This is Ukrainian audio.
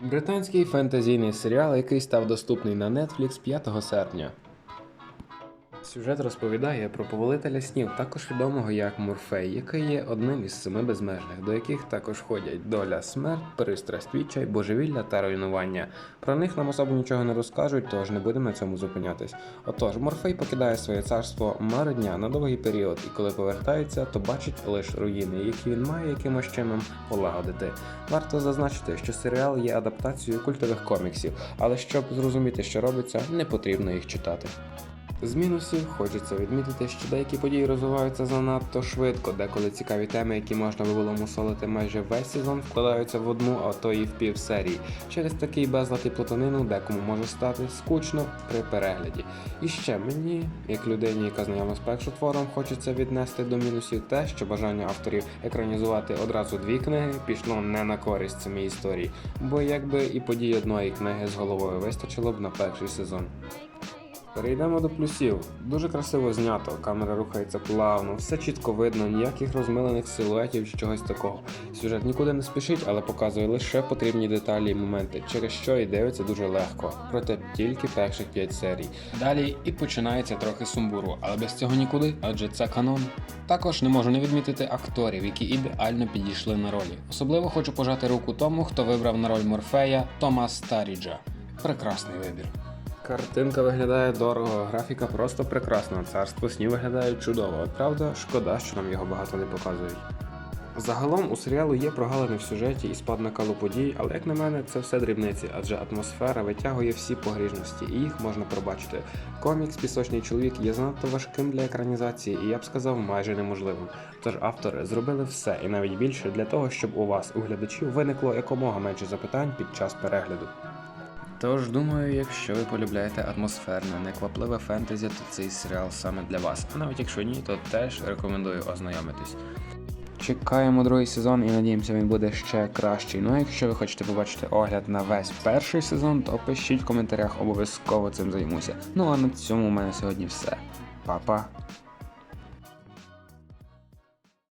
Британський фентезійний серіал, який став доступний на Netflix 5 серпня. Сюжет розповідає про повелителя снів, також відомого як Морфей, який є одним із семи безмежних, до яких також входять доля, смерть, пристрасть, відчай, божевілля та руйнування. Про них нам особо нічого не розкажуть, тож не будемо на цьому зупинятись. Отож, Морфей покидає своє царство Маридня на довгий період, і коли повертається, то бачить лише руїни, які він має якимось чином полагодити. Варто зазначити, що серіал є адаптацією культових коміксів, але щоб зрозуміти, що робиться, не потрібно їх читати. З мінусів хочеться відмітити, що деякі події розвиваються занадто швидко, деколи цікаві теми, які можна би було мусолити майже весь сезон, вкладаються в одну, а то і в пів серії. Через такий безлад і плутанину декому може стати скучно при перегляді. І ще мені, як людині, яка знайома з першотвором, хочеться віднести до мінусів те, що бажання авторів екранізувати одразу дві книги пішло не на користь самій історії, бо якби і подій одної книги з головою вистачило б на перший сезон. Перейдемо до плюсів. Дуже красиво знято, камера рухається плавно, все чітко видно, ніяких розмилених силуетів чи чогось такого. Сюжет нікуди не спішить, але показує лише потрібні деталі і моменти, через що і дивиться дуже легко. Проте тільки перших 5 серій. Далі і починається трохи сумбуру, але без цього нікуди, адже це канон. Також не можу не відмітити акторів, які ідеально підійшли на ролі. Особливо хочу пожати руку тому, хто вибрав на роль Морфея Томас Старіджа. Прекрасний вибір. Картинка виглядає дорого, графіка просто прекрасна, царство снів виглядає чудово. Правда, шкода, що нам його багато не показують. Загалом у серіалу є прогалини в сюжеті і спад накалу подій, але як на мене, це все дрібниці, адже атмосфера витягує всі погріжності, і їх можна пробачити. Комікс Пісочний чоловік є занадто важким для екранізації, і я б сказав, майже неможливим. Тож автори зробили все і навіть більше для того, щоб у вас, у глядачів, виникло якомога менше запитань під час перегляду. Тож думаю, якщо ви полюбляєте атмосферне, неквапливе фентезі, то цей серіал саме для вас. А навіть якщо ні, то теж рекомендую ознайомитись. Чекаємо другий сезон і надіємося, він буде ще кращий. Ну а якщо ви хочете побачити огляд на весь перший сезон, то пишіть в коментарях, обов'язково цим займуся. Ну а на цьому у мене сьогодні все. Па-па!